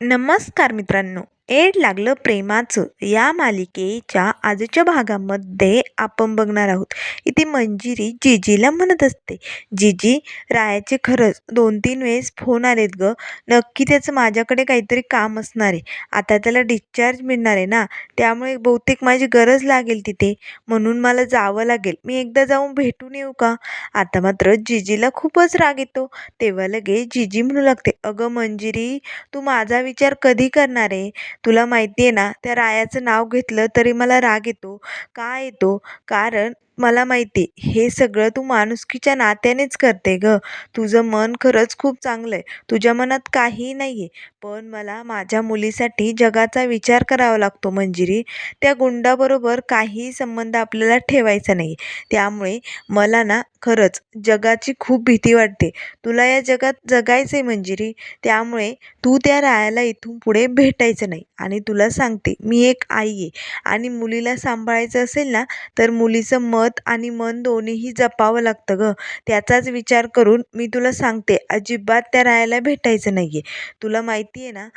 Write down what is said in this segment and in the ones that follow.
नमस्कार मित्रांनो. एड लागलं प्रेमाचं. या मालिकेच्या आजच्या भागामध्ये आपण बघणार आहोत. इथे मंजिरी जिजीला म्हणत असते. जिजी रायाचे खरंच दोन तीन वेळेस फोन आलेत ग. नक्की त्याचं माझ्याकडे काहीतरी काम असणार आहे. आता त्याला डिस्चार्ज मिळणार आहे ना? त्यामुळे बहुतेक माझी गरज लागेल तिथे. म्हणून मला जावं लागेल. मी एकदा जाऊन भेटून येऊ का? आता मात्र जिजीला खूपच राग येतो. तेव्हा लगेच जिजी म्हणू लागते अगं मंजिरी तू माझा विचार कधी करणार आहे? तुला माहिती आहे ना त्या रायाचं नाव घेतलं तरी मला राग येतो. का येतो? कारण मला माहिती आहे हे सगळं तू माणुसकीच्या नात्यानेच करते गं. तुझं मन खरंच खूप चांगलं आहे तुझ्या मनात काहीही नाही आहे पण मला माझ्या मुलीसाठी जगाचा विचार करावा लागतो मंजिरी. त्या गुंडाबरोबर काहीही संबंध आपल्याला ठेवायचा नाही. त्यामुळे मला ना खरंच जगाची खूप भीती वाटते. तुला या जगात जगायचं आहे मंजिरी. त्यामुळे तू त्या रायाला इथून पुढे भेटायचं नाही. आणि तुला सांगते मी एक आई आहे. आणि मुलीला सांभाळायचं असेल ना तर मुलीचं मत आणि मन दोन्हीही जपावं लागतं गं. त्याचाच विचार करून मी तुला सांगते अजिबात त्या रायाला भेटायचं नाही आहे तुला माहिती आहे ना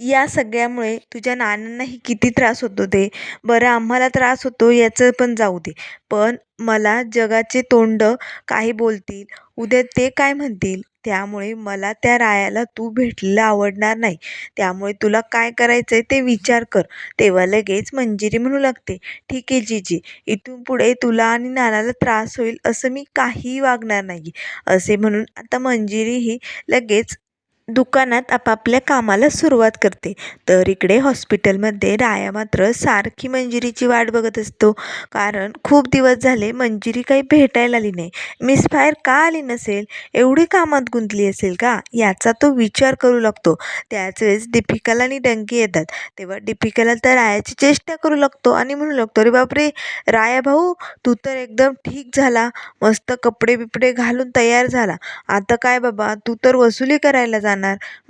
या सगळ्यामुळे तुझ्या नानांनाही किती त्रास होतो ते. बरं आम्हाला त्रास होतो याचं पण जाऊ दे. पण मला जगाचे तोंड काही बोलतील उद्या ते काय म्हणतील? त्यामुळे मला त्या रायाला तू भेटलेलं आवडणार नाही. त्यामुळे तुला काय करायचं आहे ते विचार कर. तेव्हा लगेच मंजिरी म्हणू लागते. ठीक आहे जीजी. इथून पुढे तुला आणि नानाला त्रास होईल असं मी काहीही वागणार नाही. असे म्हणून आता मंजिरीही लगेच दुकानात आपापल्या कामाला सुरुवात करते. तर इकडे हॉस्पिटलमध्ये राया मात्र सारखी मंजिरीची वाट बघत असतो. कारण खूप दिवस झाले मंजिरी काही भेटायला आली नाही. मिस फायर का आली नसेल? एवढी कामात गुंतली असेल का? याचा तो विचार करू लागतो. त्याच वेळेस दीपिकाला आणि डंकी येतात. तेव्हा दीपिकाला तर रायाची चेष्टा करू लागतो आणि म्हणू लागतो अरे बापरे! राया भाऊ तू तर एकदम ठीक झाला. मस्त कपडे बिपडे घालून तयार झाला. आता काय बाबा? तू तर वसुली करायला जाणार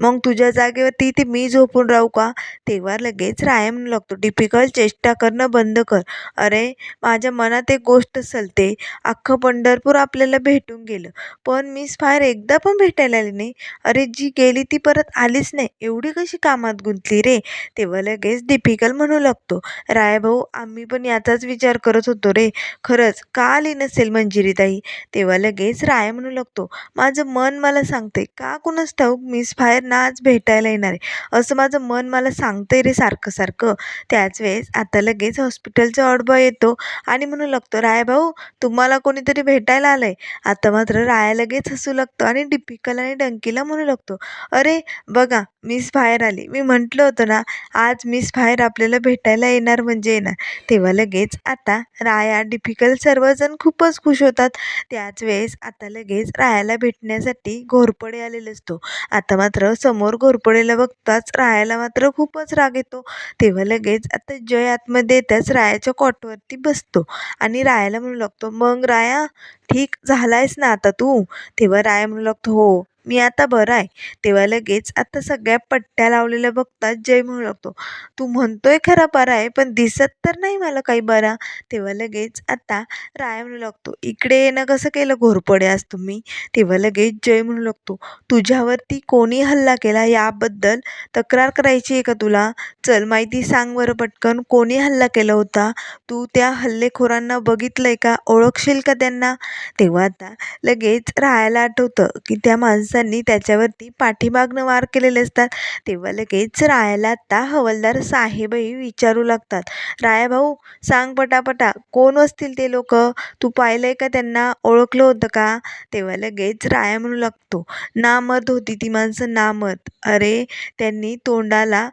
मग तुझ्या जागेवरती इथे मी झोपून राहू का? तेव्हा लगेच राय म्हणू लागतो. डिफिकल्ट चेष्टा करणं बंद कर. अरे माझ्या मनात एक गोष्ट चलते अख्खं पंढरपूर आपल्याला भेटून गेलं. पण मिस फायर एकदा पण भेटायला आली नाही. अरे जी गेली ती परत आलीच नाही. एवढी कशी कामात गुंतली रे? तेव्हा लगेच डिफिकल्ट म्हणू लागतो. राय भाऊ आम्ही पण याचाच विचार करत होतो रे. खरंच का आली नसेल मंजिरीताई? तेव्हा लगेच राय म्हणू लागतो. माझं मन मला सांगते का कुणास ठाऊक मी मिस फायरना आज भेटायला येणार आहे. असं माझं मन मला सांगतंय रे सारखं सारखं. त्याच वेळेस आता लगेच हॉस्पिटलचा ऑडबॉय येतो आणि म्हणू लागतो राय भाऊ तुम्हाला कोणीतरी भेटायला आलं आहे आता मात्र राया लगेच हसू लागतो आणि डिपिकल आणि डंकीला म्हणू लागतो अरे बघा मिस फायर आली. मी म्हटलं होतं ना आज मिस फायर आपल्याला भेटायला येणार म्हणजे येणार. तेव्हा लगेच आता राया डिफिकल सर्वजण खूपच खुश होतात. त्याच वेळेस आता लगेच रायाला भेटण्यासाठी घोरपडे आलेला असतो. आता मात्र समोर घोरपडेला बघताच रायाला मात्र खूपच राग येतो. तेव्हा लगेच आता जय आतमध्ये येताच रायाच्या कॉटवरती बसतो आणि रायाला म्हणू लागतो मग राया ठीक झालायस ना आता तू? तेव्हा राया म्हणू लागतो हो. मी आता बरा आहे. तेव्हा लगेच आता सगळ्या पट्ट्या लावलेल्या बघतात जय म्हणू लागतो तू म्हणतोय खरा बरा आहे पण दिसत तर नाही मला काही बरा. तेव्हा लगेच आता राय म्हणू लागतो इकडे येणं कसं केलं घोरपडे आज तुम्ही? तेव्हा लगेच जय म्हणू लागतो तुझ्यावरती कोणी हल्ला केला याबद्दल तक्रार करायची आहे का तुला? चल माहिती सांग बरं पटकन कोणी हल्ला केला होता? तू त्या हल्लेखोरांना बघितलंय का? ओळखशील का त्यांना? तेव्हा आता लगेच राहायला आठवतं की त्या माणसांनी त्याच्यावरती पाठीमागनं वार केलेले असतात. तेव्हा लगेच रायाला आता हवलदार साहेबही विचारू लागतात. राया भाऊ सांग पटापटा कोण असतील ते लोक? तू पाहिलंय का त्यांना? ओळखलं होतं का? तेव्हा लगेच राया म्हणू लागतो. नामत होती ती माणसं नामत अरे त्यांनी तोंडाला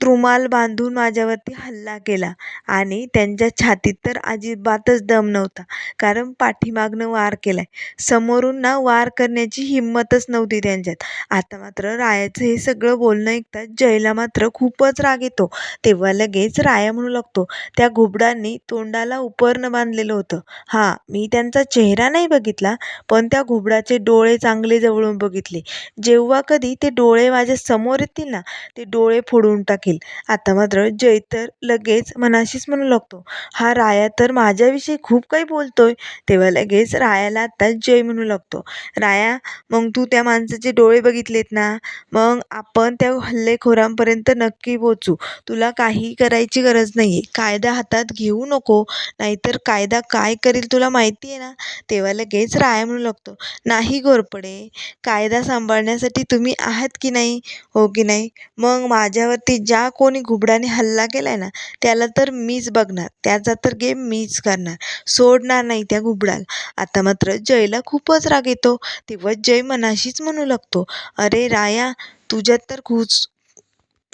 रुमाल बांधून माझ्यावरती हल्ला केला आणि त्यांच्या छातीत तर अजिबातच दम नव्हता कारण पाठीमागनं वार केला आहे समोरून ना वार करण्याची हिंमतच नव्हती त्यांच्यात. आता मात्र रायाचं हे सगळं बोलणं ऐकतात जयला मात्र खूपच राग येतो. तेव्हा लगेच राया म्हणू लागतो त्या घुबडांनी तोंडाला उपरणं बांधलेलं होतं. हां मी त्यांचा चेहरा नाही बघितला पण त्या घुबडाचे डोळे चांगले जवळून बघितले. जेव्हा कधी ते डोळे माझ्यासमोर येतील ना ते डोळे फोडून टाकेल निखिल आता मात्र जय तर लगेच मनाशीच म्हणू लागतो. हा राया तर माझ्याविषयी खूप काही बोलतोय. तेव्हा लगेच रायाला आता जय म्हणू लागतो. राया मग तू त्या माणसाचे डोळे बघितलेत ना? मग आपण त्या हल्लेखोरांपर्यंत नक्की पोचू तुला काही करायची गरज नाही कायदा हातात घेऊ नको. नाहीतर कायदा काय करेल तुला माहिती आहे ना? तेव्हा लगेच राया म्हणू लागतो. नाही घोरपडे कायदा सांभाळण्यासाठी तुम्ही आहात की नाही? हो की नाही? मग माझ्यावरती ज्या कोणी घुबडाने हल्ला केला आहे ना त्याला तर मीच बघणार. त्याचा तर गेम मीच करणार. सोडणार नाही त्या घुबडाला. आता मात्र जयला खूपच राग येतो. तेव्हा जय मनाशीच म्हणू लागतो अरे राया तुझ्यात तर खूच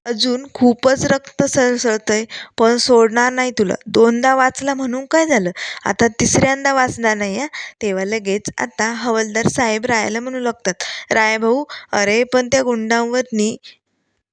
अजून खूपच रक्त सळसळतंय पण सोडणार नाही तुला. दोनदा वाचला म्हणून काय झालं? आता तिसऱ्यांदा वाचणार नाही हा? तेव्हा लगेच आता हवलदार साहेब रायाला म्हणू लागतात राया भाऊ अरे पण त्या गुंडांवरनी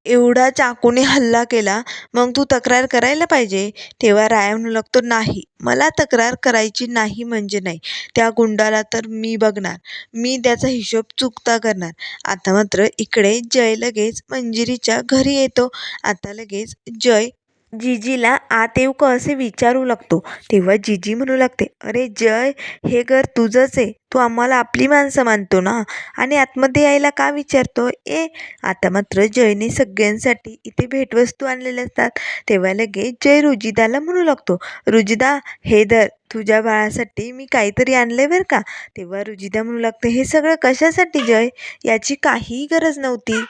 एवढा चाकूने हल्ला केला मग तू तक्रार करायला पाहिजे. तेव्हा राया म्हणू लागतो नाही मला तक्रार करायची नाही म्हणजे नाही. त्या गुंडाला तर मी बघणार. मी त्याचा हिशोब चुकता करणार. आता मात्र इकडे जय लगेच मंजिरीच्या घरी येतो. आता लगेच जय जिजीला आत येऊ का असे विचारू लागतो. तेव्हा जिजी म्हणू लागते अरे जय हे घर तुझंच आहे. तू आम्हाला आपली माणसं मानतो ना? आणि आतमध्ये यायला का विचारतो? ए आता मात्र जयने सगळ्यांसाठी इथे भेटवस्तू आणलेल्या असतात. तेव्हा लगेच जय रुजिदाला म्हणू लागतो रुजिदा हे धर तुझ्या बाळासाठी मी काहीतरी आणलंय बरं का? तेव्हा रुजिदा म्हणू लागते हे सगळं कशासाठी जय? याची काहीही गरज नव्हती.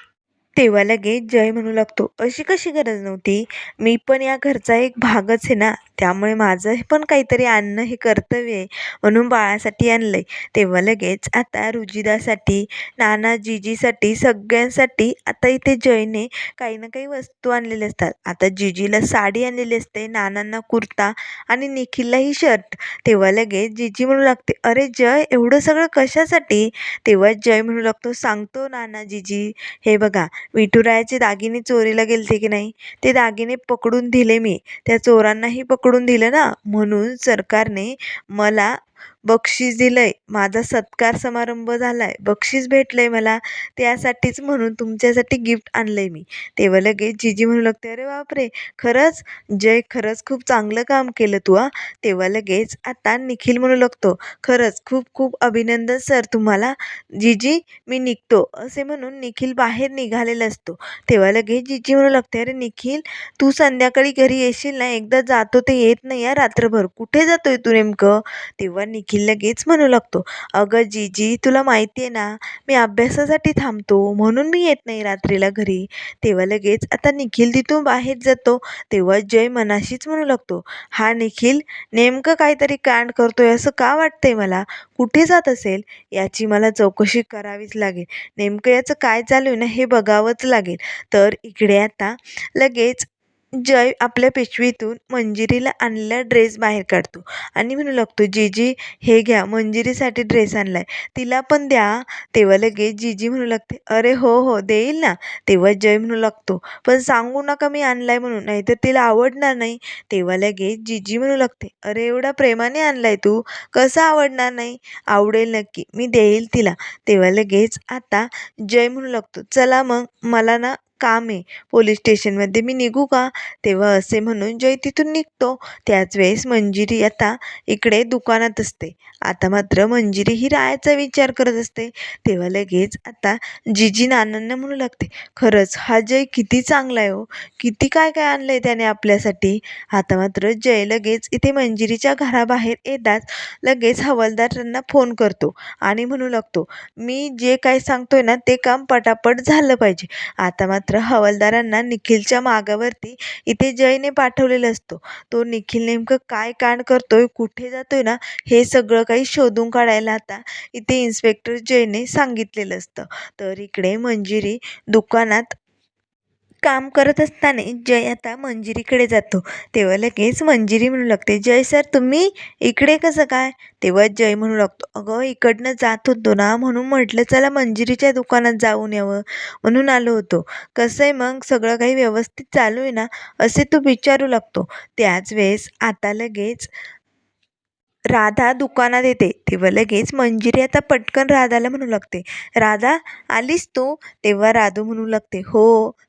तेव्हा लगेच जय म्हणू लागतो. अशी कशी गरज नव्हती? मी पण या घरचा एक भागच आहे ना. त्यामुळे माझं हे पण काहीतरी आणणं हे कर्तव्य आहे म्हणून बाळासाठी आणलं आहे तेव्हा लगेच आता रुजिदासाठी नाना जिजीसाठी सगळ्यांसाठी आता इथे जयने काही ना काही वस्तू आणलेल्या असतात. आता जिजीला साडी आणलेली असते नानांना कुर्ता आणि निखिललाही शर्ट तेव्हा लगेच जिजी म्हणू लागते अरे जय एवढं सगळं कशासाठी? तेव्हा जय म्हणू लागतो सांगतो नाना जिजी हे बघा विठुरायाचे दागिने चोरीला गेलते की नाही? ते दागिने पकडून दिले मी. त्या चोरांनाही पकडून दिलं ना? म्हणून सरकारने मला बक्षीस दिलं आहे माझा सत्कार समारंभ झाला आहे बक्षीस भेटलं आहे मला. त्यासाठीच म्हणून तुमच्यासाठी गिफ्ट आणलं आहे मी. तेव्हा लगेच जिजी म्हणू लागते अरे बापरे! खरंच? जय खरंच खूप चांगलं काम केलं तू आ तेव्हा लगेच आता निखिल म्हणू लागतो खरंच खूप खूप अभिनंदन सर तुम्हाला. जिजी मी निघतो. असे म्हणून निखिल बाहेर निघालेला असतो. तेव्हा लगेच जिजी म्हणू लागते अरे निखिल तू संध्याकाळी घरी येशील ना? एकदा जातो ते येत नाही या रात्रभर. कुठे जातोय तू नेमकं? तेव्हा निखिल लगेच म्हणू लागतो. अगं जीजी तुला माहिती आहे ना मी अभ्यासासाठी थांबतो म्हणून मी येत नाही रात्रीला घरी. तेव्हा लगेच आता निखिल तिथून बाहेर जातो तेव्हा जय मनाशीच म्हणू लागतो हा निखिल नेमकं काहीतरी कांड करतोय असं का वाटतंय मला? कुठे जात असेल? याची मला चौकशी करावीच लागेल. नेमकं याचं काय चालू आहे ना हे बघावंच लागेल. तर इकडे आता लगेच जय आपल्या पिशवीतून मंजिरीला आणलेला ड्रेस बाहेर काढतो. आणि म्हणू लागतो जीजी हे घ्या मंजिरीसाठी ड्रेस आणला आहे तिला पण द्या. तेव्हा लगेच जीजी म्हणू लागते अरे हो हो देईल ना. तेव्हा जय म्हणू लागतो पण सांगू नका मी आणला आहे म्हणून नाहीतर तिला आवडणार नाही. तेव्हा लगेच जीजी म्हणू लागते अरे एवढा प्रेमाने आणला आहे तू. कसं आवडणार नाही? आवडेल नक्की. मी देईल तिला. तेव्हा लगेच आता जय म्हणू लागतो चला मग मला ना काम आहे. पोलीस स्टेशनमध्ये मी निघू का? तेव्हा असे म्हणून जय तिथून निघतो. त्याच वेळेस मंजिरी आता इकडे दुकानात असते. आता मात्र मंजिरी ही राहायचा विचार करत असते. तेव्हा लगेच आता जिजी नानांना म्हणू लागते खरंच हा जय किती चांगला आहे हो. किती काय काय आणलं आहे त्याने आपल्यासाठी? आता मात्र जय लगेच इथे मंजिरीच्या घराबाहेर येताच लगेच हवालदारांना फोन करतो आणि म्हणू लागतो मी जे काय सांगतोय ना ते काम पटापट झालं पाहिजे. आता मात्र हवालदारांना निखिलच्या मागावरती इथे जयने पाठवलेलं असतो. तो निखिल नेमकं काय कांड करतोय कुठे जातोय ना हे सगळं काही शोधून काढायला आता इथे इन्स्पेक्टर जयने सांगितलेलं असतं. तर इकडे मंजिरी दुकानात काम करत असताना जय आता मंजिरीकडे जातो. तेव्हा लगेच मंजिरी म्हणू लागते जय सर तुम्ही इकडे कसं काय? तेव्हा जय म्हणू लागतो अगं इकडनं जात होतो ना म्हणून म्हटलं चला मंजिरीच्या दुकानात जाऊन यावं. म्हणून आलो होतो. कसं आहे मग सगळं काही व्यवस्थित चालू आहे ना असे तो विचारू लागतो. त्याच वेळेस आता लगेच राधा दुकानात येते. तेव्हा लगेच मंजिरी आता पटकन राधाला म्हणू लागते. राधा आलीस तू? तेव्हा राधू म्हणू लागते हो.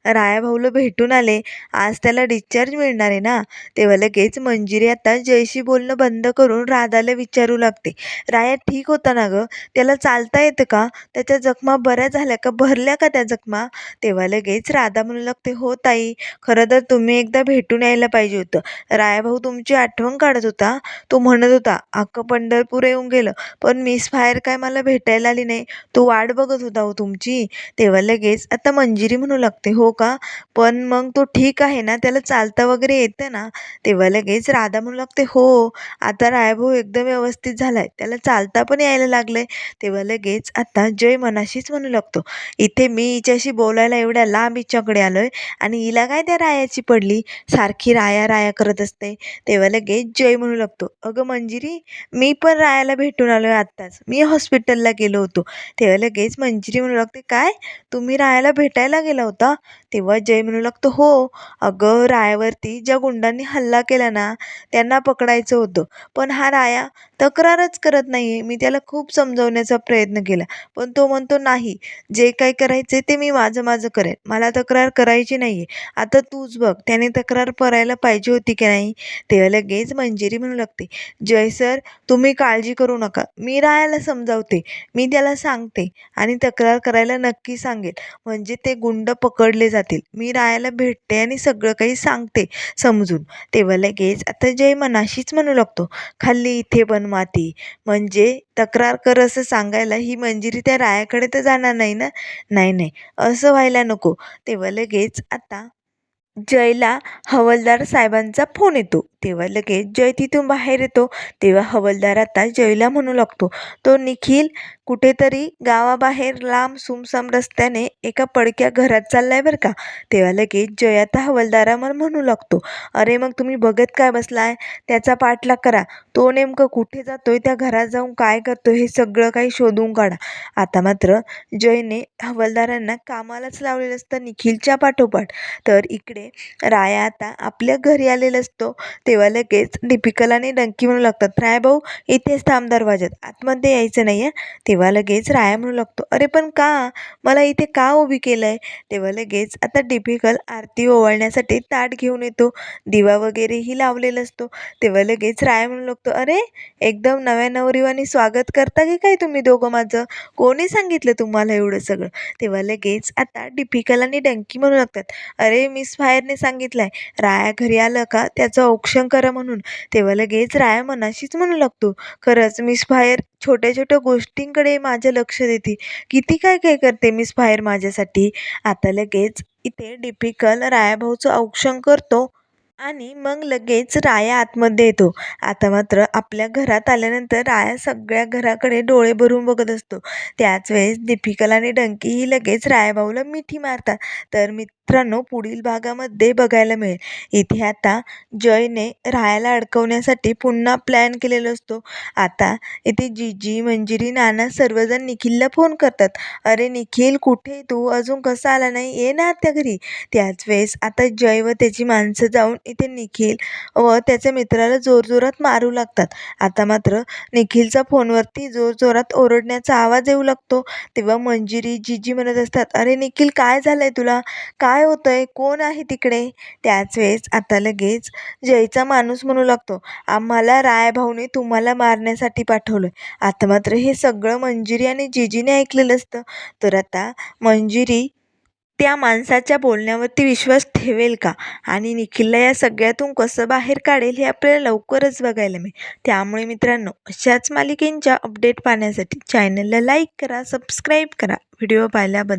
राया भाऊला भेटून आले. आज त्याला डिस्चार्ज मिळणार आहे ना? तेव्हा लगेच मंजिरी आता जयशी बोलणं बंद करून राधाला विचारू लागते. राया ठीक होता ना गं? त्याला चालता येतं का? त्याच्या जखमा बऱ्या झाल्या का? भरल्या का त्या जखमा? तेव्हा लगेच राधा म्हणू लागते हो ताई. खरं तर तुम्ही एकदा भेटून यायला पाहिजे होतं. राया भाऊ तुमची आठवण काढत होता. तो म्हणत होता अख्खं पंढरपूर येऊन गेलं. पण मिस फायर काय मला भेटायला आली नाही. तो वाट बघत होता हो तुमची. तेव्हा लगेच आता मंजिरी म्हणू लागते. हो का? पण मग तो ठीक आहे ना? त्याला चालता वगैरे येतं ना? तेव्हा लगेच राधा म्हणू लागते हो आता रायभाऊ एकदम व्यवस्थित झाला आहे त्याला चालता पण यायला लागलं आहे तेव्हा लगेच आता जय मनाशीच म्हणू लागतो इथे मी हिच्याशी बोलायला एवढ्या लांब हिच्याकडे आलो आहे आणि हिला काय त्या रायाची पडली? सारखी राया राया करत असते. तेव्हा लगेच जय म्हणू लागतो अगं मंजिरी मी पण रायाला भेटून आलो आहे आत्ताच. मी हॉस्पिटलला गेलो होतो. तेव्हा लगेच मंजिरी म्हणू लागते काय? तुम्ही रायाला भेटायला गेला होता? तेव्हा जय म्हणू लागतो हो. अगं रायावरती ज्या गुंडांनी हल्ला केला ना त्यांना पकडायचं होतं. पण हा राया तक्रारच करत नाही आहे मी त्याला खूप समजवण्याचा प्रयत्न केला. पण तो म्हणतो नाही. जे काही करायचं ते मी माझं माझं करेन. मला तक्रार करायची नाही आहे आता तूच बघ. त्याने तक्रार करायला पाहिजे होती की नाही? तेव्हा लगेच मंजिरी म्हणू लागते जय सर तुम्ही काळजी करू नका. मी रायाला समजावते. मी त्याला सांगते आणि तक्रार करायला नक्की सांगेल. म्हणजे ते गुंड पकडले जातील. मी रायाला भेटते आणि सगळं काही सांगते समजून. तेव्हा लगेच आता जय मनाशीच म्हणू लागतो. खाल्ली इथे पण माती. म्हणजे तक्रार कर असं सांगायला ही मंजिरी त्या रायाकडे तर जाणार नाही ना? नाही नाही. असं व्हायला नको. तेव्हा लगेच आता जयला हवालदार साहेबांचा फोन येतो. तेव्हा लगेच जय तिथून बाहेर येतो. तेव्हा हवालदार आता जयला म्हणू लागतो. तो निखिल कुठेतरी गावाबाहेर लांब सुमसाम रस्त्याने एका पडक्या घरात चाललाय बरं का? तेव्हा लगेच जय आता हवालदारावर म्हणू लागतो. अरे मग तुम्ही बघत काय बसलाय? त्याचा पाठलाग करा. तो नेमकं कुठे जातोय? त्या घरात जाऊन काय करतोय? हे सगळं काही शोधून काढा. आता मात्र जयने हवालदारांना कामालाच लावलेलं असतं निखिलच्या पाठोपाठ. तर इकडे राया आता आपल्या घरी आलेला असतो. तेव्हा लगेच दीपिकाला आणि डंकी म्हणू लागतात राय भाऊ इथेच थांब दरवाज्यात आतमध्ये यायचं नाही आहे तेव्हा लगेच राया म्हणू लागतो अरे पण का? मला इथे का उभी केलं आहे तेव्हा लगेच आता डिपिकल आरती ओवाळण्यासाठी ताट घेऊन येतो दिवा वगैरेही लावलेला असतो. तेव्हा लगेच राया म्हणू लागतो अरे एकदम नव्या नवरीवानी स्वागत करता की काय तुम्ही दोघं माझं? कोणी सांगितलं तुम्हाला एवढं सगळं? तेव्हा लगेच आता डिपिकल आणि डंकी म्हणू लागतात अरे मिस फायरने सांगितलं आहे राया घरी आलं का? त्याचं औक्ष औक्षण करा म्हणून. तेव्हा लगेच राया मनाशीच म्हणू लागतो खरंच मिस फायर छोट्या छोट्या गोष्टींकडे माझं लक्ष देते. किती काय काय करते मिस फायर माझ्यासाठी? आता लगेच इथे डिपिकल रायाभाऊचं औक्षण करतो. आणि मग लगेच राया आतमध्ये येतो. आता मात्र आपल्या घरात आल्यानंतर राया सगळ्या घराकडे डोळे भरून बघत असतो. त्याच वेळेस दीपिकाला आणि डंकीही लगेच रायाभाऊला मिठी मारतात. तर मित्रांनो पुढील भागामध्ये बघायला मिळेल. इथे आता जयने रायाला अडकवण्यासाठी पुन्हा प्लॅन केलेला असतो. आता इथे जीजी मंजिरी नाना सर्वजण निखिलला फोन करतात. अरे निखिल कुठे तू? अजून कसा आला नाही? ये ना त्या घरी. त्याच वेळेस आता जय व त्याची माणसं जाऊन इथे निखिल व त्याच्या मित्राला जोरजोरात मारू लागतात. आता मात्र निखिलचा फोनवरती जोरजोरात ओरडण्याचा आवाज येऊ लागतो. तेव्हा मंजिरी जिजी म्हणत असतात अरे निखिल काय झालंय तुला? काय होतंय? कोण आहे तिकडे? त्याच वेळेस आता लगेच जयचा माणूस म्हणू लागतो आम्हाला रायभाऊने तुम्हाला मारण्यासाठी पाठवलं आता मात्र हे सगळं मंजिरी आणि जीजीने ऐकलेलं असतं. तर आता मंजिरी त्या माणसाच्या बोलण्यावरती विश्वास ठेवेल का? आणि निखिलला या सगळ्यातून कसं बाहेर काढेल हे आपल्याला लवकरच बघायला मिळेल. त्यामुळे मित्रांनो अशाच मालिकेंच्या अपडेट पाहण्यासाठी चॅनलला लाईक करा सबस्क्राईब करा. व्हिडिओ पाहिल्याबद्दल